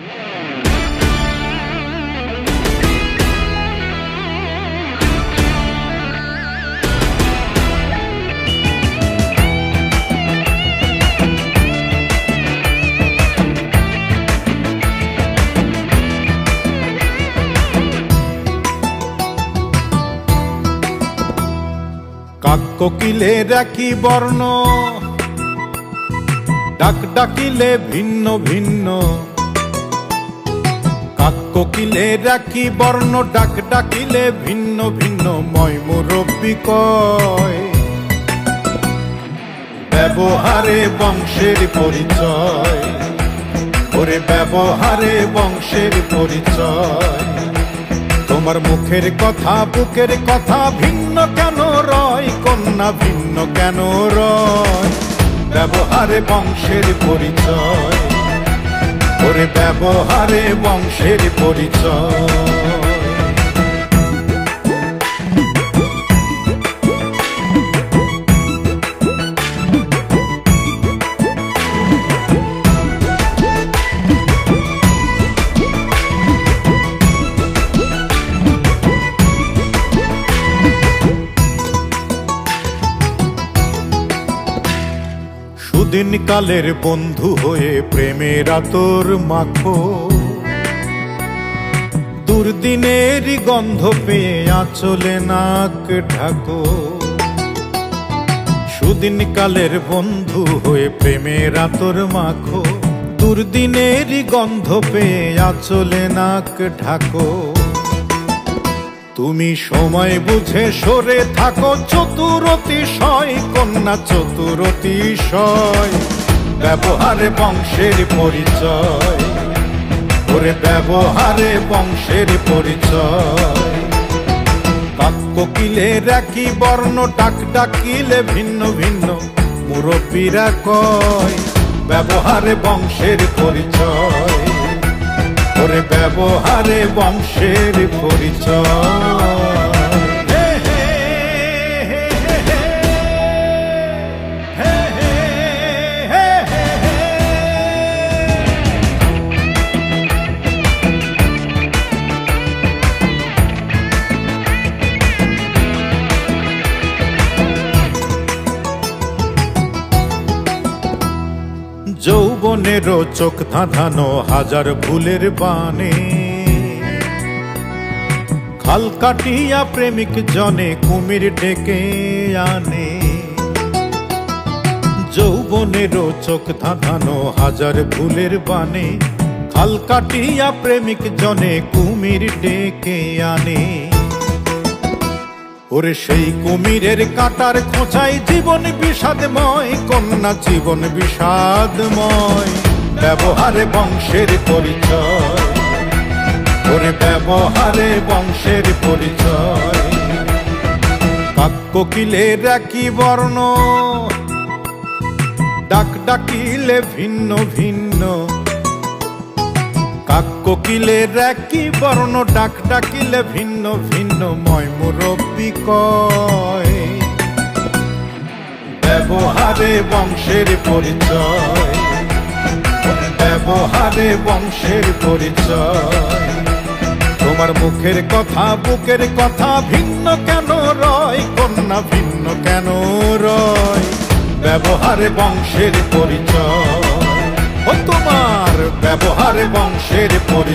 কাক কোকিলের একই বর্ণ ডাক ডাকিলে ভিন্ন ভিন্ন। কাক কোকিলের একই বর্ণ ডাক ডাকিলে ভিন্ন ভিন্ন ময় মুরব্বী কয়। ব্যবহারে বংশের পরিচয়, ওরে ব্যবহারে বংশের পরিচয়। তোমার মুখের কথা, বুকের কথা ভিন্ন কেন রয়, কন্যা ভিন্ন কেন রয়? ব্যবহারে বংশের পরিচয়। ওরে ব্যবহারে বংশের পরিচয়। সুদিন কালের বন্ধু হয়ে প্রেমের আতর মাখো। দুর্দিনেরই গন্ধ পেয়ে আঁচলে নাক ঢাকো। সুদিন কালের বন্ধু হয়ে প্রেমের আতর মাখো। দুর্দিনেরই গন্ধ পেয়ে আঁচলে নাক ঢাকো। তুমি সময় বুঝে সরে থাকো, চতুরতি সয়, কন্যা চতুরতি সয়। ব্যবহারে বংশের পরিচয়। ওরে ব্যবহারে বংশের পরিচয়। কাক কোকিলের একই বর্ণ ডাক ডাকিলে ভিন্ন ভিন্ন মুরব্বীরা কয়, ব্যবহারে বংশের পরিচয়। ব্যবহারে বংশের পরিচয়। যৌবনেরও চোখ ধাঁধানো হাজার ভুলের বানে খাল কাটিয়া প্রেমিক জনে কুমির ডেকে আনে। যৌবনেরও চোখ ধাঁধানো হাজার ভুলের বানে খাল কাটিয়া প্রেমিক জনে কুমির ডেকে আনে। ওরে সেই কুমিরের কাটার খোঁচাই জীবন বিষাদময়, কন্যা জীবন বিষাদময়। ব্যবহারে বংশের পরিচয়। ওরে ব্যবহারে বংশের পরিচয়। কাক কোকিলের একই বর্ণ। ডাক ডাকিলে ভিন্ন ভিন্ন। কাক কোকিলের একই বর্ণ। ডাক ডাকিলে ভিন্ন ভিন্ন। ময় ব্যবহারে বংশের পরিচয়। ব্যবহারে বংশের পরিচয়। তোমার মুখের কথা, বুকের কথা ভিন্ন কেন রয়? কন্যা ভিন্ন কেন রয়? ব্যবহারে বংশের পরিচয়। ও তোমার ব্যবহারে বংশের পরিচয়।